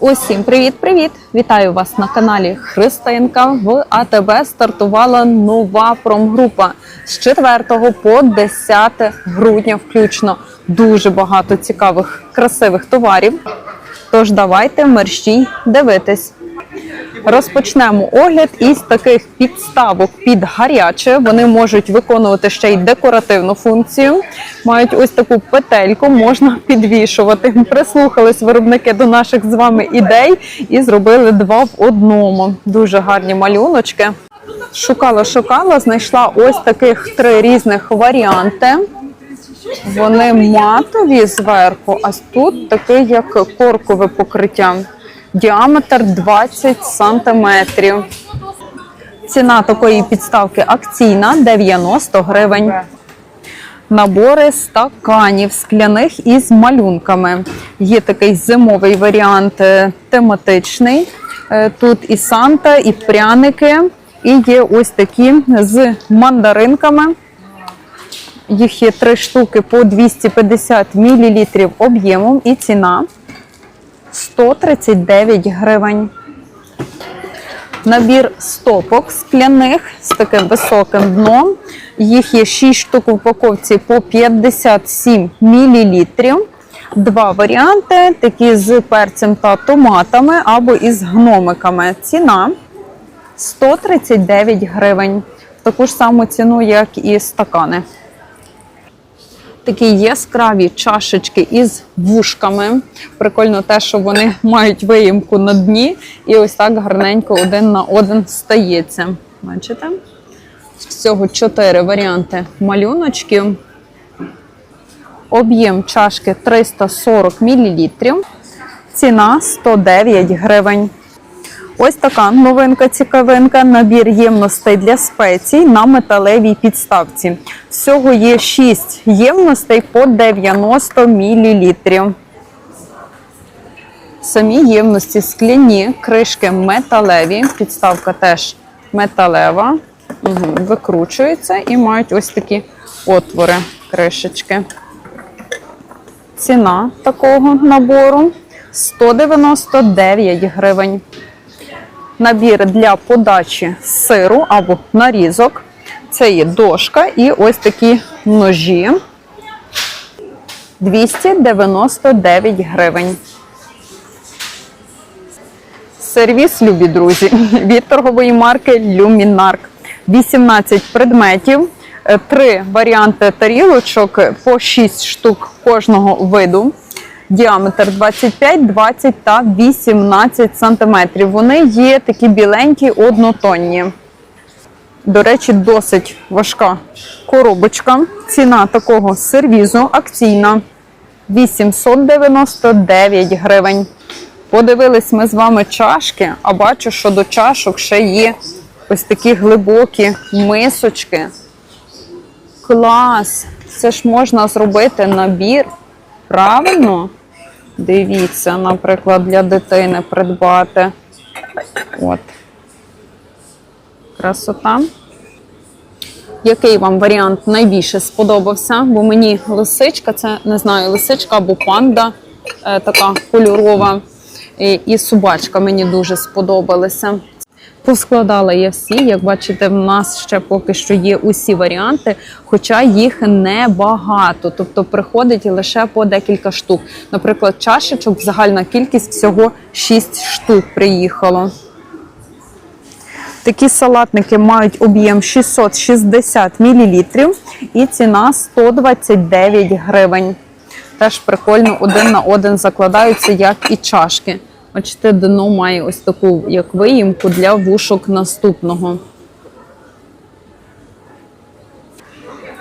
Усім привіт-привіт! Вітаю вас на каналі Христинка. В АТБ стартувала нова промгрупа з 4 по 10 грудня, включно дуже багато цікавих красивих товарів. Тож давайте мерщій дивитись. Розпочнемо огляд із таких підставок під гаряче. Вони можуть виконувати ще й декоративну функцію. Мають ось таку петельку, можна підвішувати. Прислухались виробники до наших з вами ідей і зробили два в одному. Дуже гарні малюночки. Шукала, шукала, знайшла ось таких три різних варіанти. Вони матові зверху, а тут таке як коркове покриття. Діаметр 20 сантиметрів. Ціна такої підставки акційна 90 гривень. Набори стаканів скляних із малюнками. Є такий зимовий варіант е, тематичний. Е, Тут і санта, і пряники, і є ось такі з мандаринками. Їх є три штуки по 250 мл об'ємом і ціна 139 гривень. Набір стопок скляних з таким високим дном. Їх є 6 штук в упаковці по 57 мл. Два варіанти: такі з перцем та томатами або із гномиками. Ціна 139 гривень. Таку ж саму ціну, як і стакани. Такі яскраві чашечки із вушками. Прикольно те, що вони мають виїмку на дні, і ось так гарненько один на один стається. Бачите? Всього чотири варіанти малюночків. Об'єм чашки 340 мл. Ціна 109 гривень. Ось така новинка цікавинка. Набір ємностей для спецій на металевій підставці. Всього є 6 ємностей по 90 мл. Самі ємності скляні, кришки металеві, підставка теж металева, угу. викручується і мають ось такі отвори кришечки. Ціна такого набору 199 гривень. Набір для подачі сиру або нарізок. Це є дошка і ось такі ножі. 299 гривень. Сервіс, любі друзі, від торгової марки Люмінарк. 18 предметів, е, три варіанти тарілочок по 6 штук кожного виду. Діаметр 25, 20 та 18 сантиметрів. Вони є такі біленькі, однотонні. До речі, досить важка коробочка. Ціна такого сервізу акційна 899 гривень. Подивились ми з вами чашки, а бачу, що до чашок ще є ось такі глибокі мисочки. Клас! Це ж можна зробити набір. Правильно? Дивіться, наприклад, для дитини придбати. От. Красота. Який вам варіант найбільше сподобався? Бо мені лисичка, це не знаю, лисичка або панда е, така кольорова. І, собачка мені дуже сподобалися. Поскладала я всі, як бачите, в нас ще поки що є усі варіанти, хоча їх небагато. Тобто приходить лише по декілька штук. Наприклад, чашечок загальна кількість всього 6 штук приїхало. Такі салатники мають об'єм 660 мл і ціна 129 гривень. Теж прикольно один на один закладаються, як і чашки. Бачите, дно має ось таку як виїмку для вушок наступного.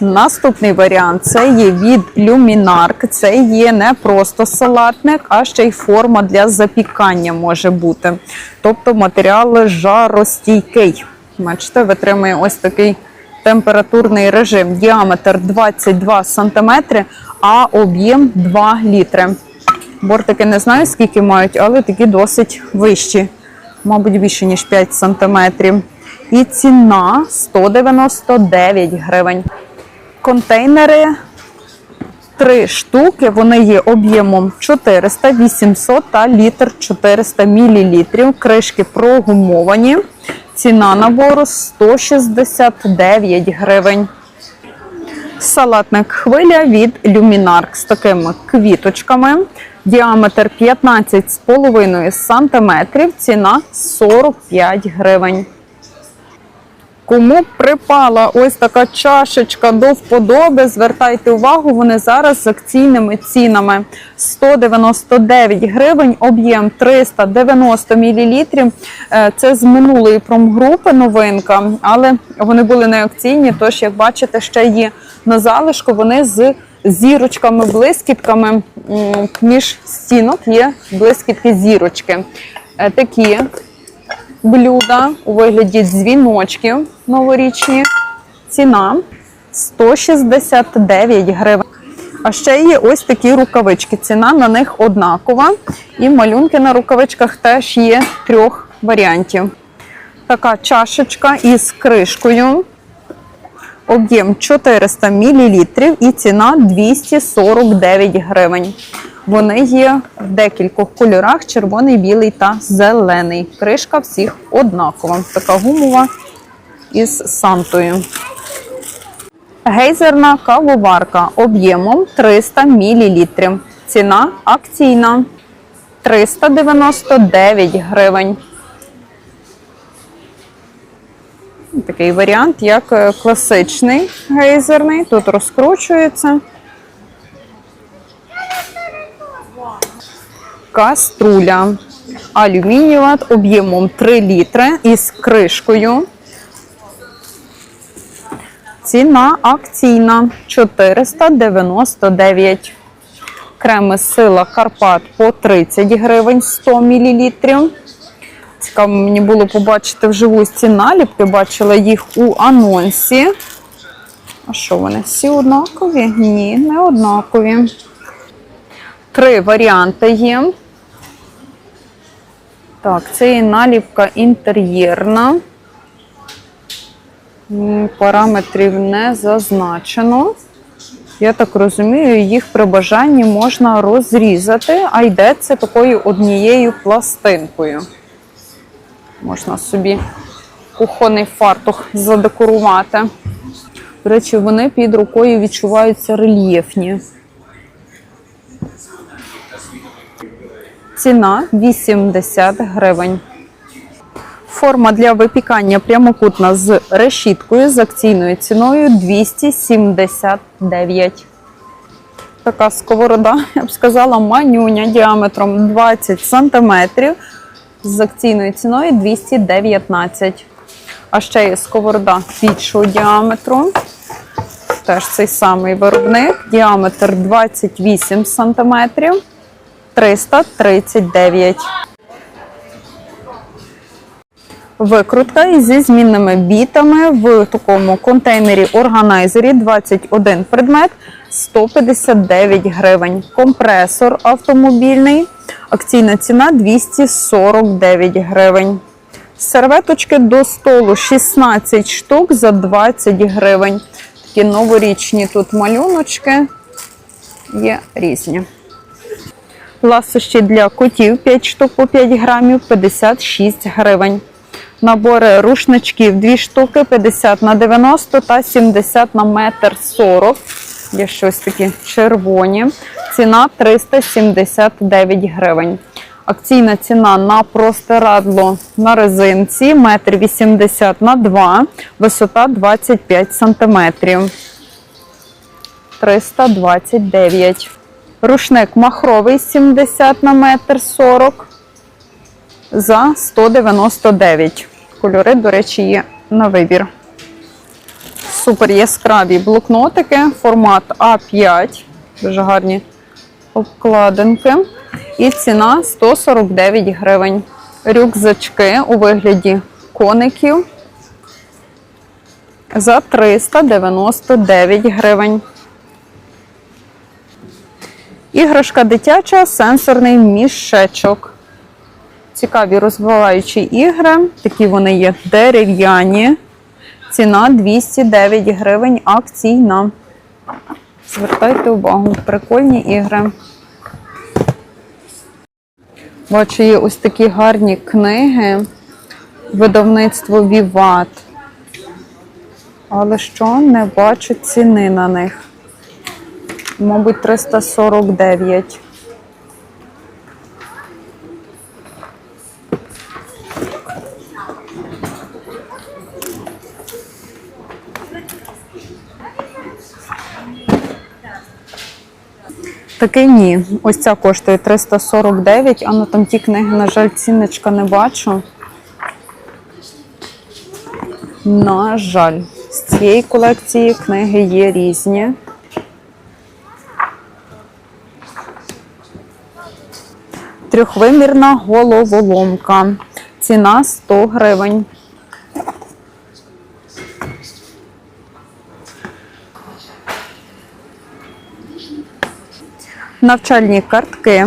Наступний варіант це є від Luminark. Це є не просто салатник, а ще й форма для запікання може бути. Тобто матеріал жаростійкий. Бачите, витримує ось такий температурний режим. Діаметр 22 см, а об'єм 2 літри. Бортики не знаю, скільки мають, але такі досить вищі. Мабуть, більше, ніж 5 см. І ціна 199 гривень. Контейнери Три штуки, вони є об'ємом 400, 800 та літр 400 мл. Кришки прогумовані. Ціна набору 169 гривень. Салатник хвиля від Luminark з такими квіточками. Діаметр 15,5 см, ціна 45 гривень. Кому припала ось така чашечка до вподоби, звертайте увагу, вони зараз з акційними цінами 199 гривень, об'єм 390 мл. Це з минулої промгрупи новинка, але вони були не акційні, тож, як бачите, ще є на залишку. Вони з зірочками, блискітками. Між стінок є блискітки зірочки. Е, Такі блюда у вигляді дзвіночків новорічні. Ціна 169 гривень. А ще є ось такі рукавички. Ціна на них однакова. І малюнки на рукавичках теж є трьох варіантів. Така чашечка із кришкою. Об'єм 400 мл і ціна 249 гривень. Вони є в декількох кольорах: червоний, білий та зелений. Кришка всіх однакова. Така гумова із сантою. Гейзерна кавоварка об'ємом 300 мл. Ціна акційна 399 гривень. Такий варіант, як е, класичний гейзерний. Тут розкручується. Каструля алюмінієва об'ємом 3 літри із кришкою. Ціна акційна 499. Креми сила Карпат по 30 гривень 100 мл. Цікаво мені було побачити вживу ці наліпки. Бачила їх у анонсі. А що вони? Всі однакові? Ні, не однакові. Три варіанти є. Так, це є наліпка інтер'єрна. Параметрів не зазначено. Я так розумію, їх при бажанні можна розрізати, а йде це такою однією пластинкою. Можна собі кухонний фартух задекорувати. До речі, вони під рукою відчуваються рельєфні. Ціна 80 гривень. Форма для випікання прямокутна з решіткою з акційною ціною 279. Така сковорода, я б сказала, манюня діаметром 20 см з акційною ціною 219. А ще є сковорода більшого діаметру. Теж цей самий виробник. Діаметр 28 см 339. Викрутка зі змінними бітами в такому контейнері органайзері 21 предмет 159 гривень. Компресор автомобільний. Акційна ціна 249 гривень. Серветочки до столу 16 штук за 20 гривень. Такі новорічні тут малюночки є різні. Ласощі для котів 5 штук по 5 грамів 56 гривень. Набори рушничків 2 штуки 50 на 90 та 70 на метр 40. Є щось такі червоні. Ціна 379 гривень. Акційна ціна на простирадло на резинці 1,80 на 2, висота 25 см. 329. Рушник махровий 70 на метр 40 за 199. Кольори, до речі, є на вибір. Супер яскраві блокнотики, формат А5. Дуже гарні обкладинки. І ціна 149 гривень. Рюкзачки у вигляді коників за 399 гривень. Іграшка дитяча, сенсорний мішечок. Цікаві розвиваючі ігри. Такі вони є дерев'яні. Ціна 209 гривень акційна. Звертайте увагу, прикольні ігри. Бачу, є ось такі гарні книги. Видавництво Віват. Але що не бачу ціни на них. Мабуть, 349. Такий ні. Ось ця коштує 349, а на там ті книги, на жаль, цінничка не бачу. На жаль, з цієї колекції книги є різні. Трьохвимірна головоломка. Ціна 100 гривень. Навчальні картки.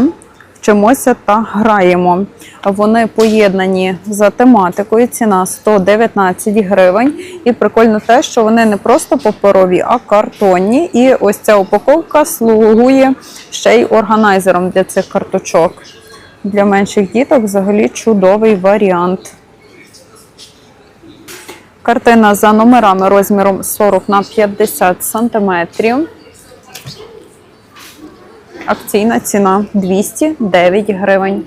Вчимося та граємо. Вони поєднані за тематикою. Ціна 119 гривень. І прикольно те, що вони не просто паперові, а картонні. І ось ця упаковка слугує ще й органайзером для цих карточок. Для менших діток взагалі чудовий варіант. Картина за номерами розміром 40 на 50 сантиметрів. Акційна ціна 209 гривень.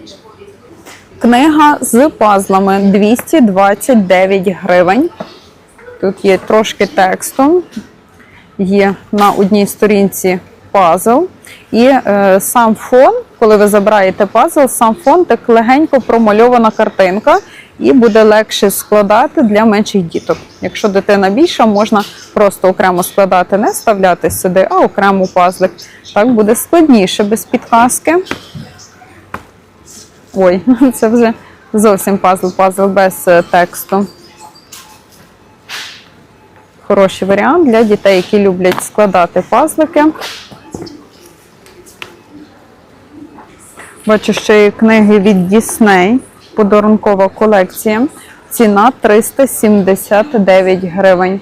Книга з пазлами 229 гривень. Тут є трошки тексту. Є на одній сторінці пазл. І е, сам фон, коли ви забираєте пазл, сам фон так легенько промальована картинка, і буде легше складати для менших діток. Якщо дитина більша, можна просто окремо складати, не вставляти сюди, а окремо пазлик. Так буде складніше без підказки. Ой, це вже зовсім пазл, пазл без е, тексту. Хороший варіант для дітей, які люблять складати пазлики. Бачу, ще є книги від Дісней. Подарункова колекція. Ціна 379 гривень.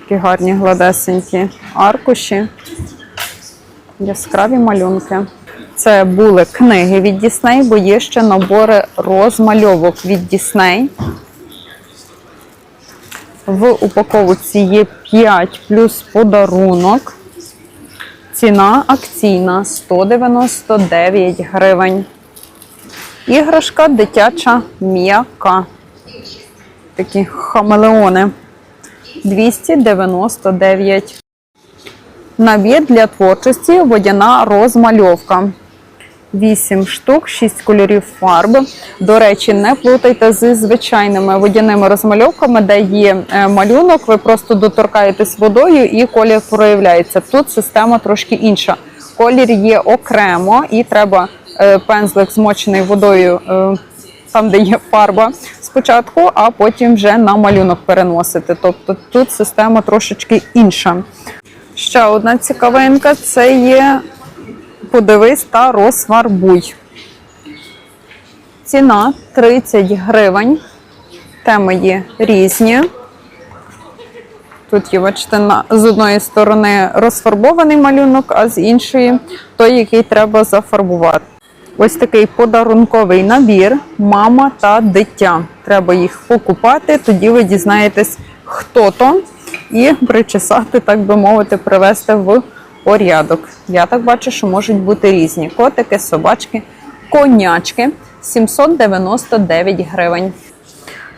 Такі гарні гладесенькі аркуші. Яскраві малюнки. Це були книги від Дісней, бо є ще набори розмальовок від Дісней. В упаковці є 5 плюс подарунок. Ціна акційна 199 гривень. Іграшка дитяча м'яка. Такі хамелеони. 299. Набір для творчості водяна розмальовка. 8 штук, 6 кольорів фарби. До речі, не плутайте з звичайними водяними розмальовками, де є е, малюнок, ви просто доторкаєтесь водою і колір проявляється. Тут система трошки інша. Колір є окремо і треба е, пензлик змочений водою. е, Там, де є фарба спочатку, а потім вже на малюнок переносити. Тобто тут система трошечки інша. Ще одна цікавинка це є подивись та розфарбуй. Ціна 30 гривень. Теми є різні. Тут є, бачите, з одної сторони розфарбований малюнок, а з іншої той, який треба зафарбувати. Ось такий подарунковий набір мама та дитя. Треба їх покупати, тоді ви дізнаєтесь, хто то, і причесати, так би мовити, привести в порядок. Я так бачу, що можуть бути різні котики, собачки, конячки 799 гривень.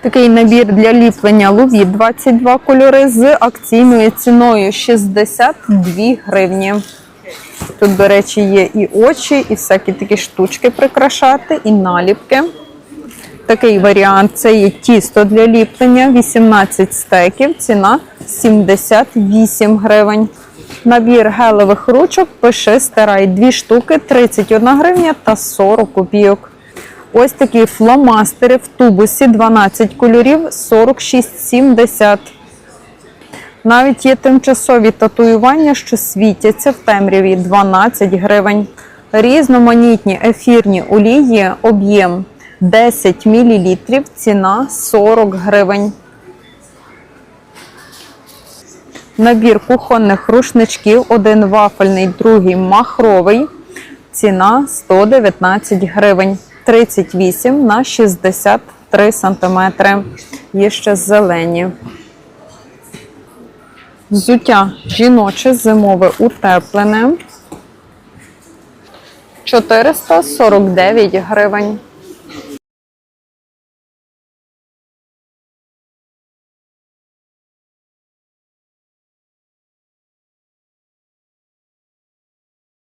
Такий набір для ліплення луві 22 кольори з акційною ціною 62 гривні. Тут, до речі, є і очі, і всякі такі штучки прикрашати, і наліпки. Такий варіант це є тісто для ліплення, 18 стеків, ціна 78 гривень. Набір гелевих ручок пиши стирай 2 штуки, 31 гривня та 40 копійок. Ось такі фломастери в тубусі 12 кольорів 46,70. Навіть є тимчасові татуювання, що світяться в темряві 12 гривень. Різноманітні ефірні олії, об'єм 10 мл, ціна 40 гривень. Набір кухонних рушничків, один вафельний, другий махровий. Ціна 119 гривень, 38 на 63 сантиметри. Є ще зелені. Взуття жіноче зимове утеплене. 449 гривень.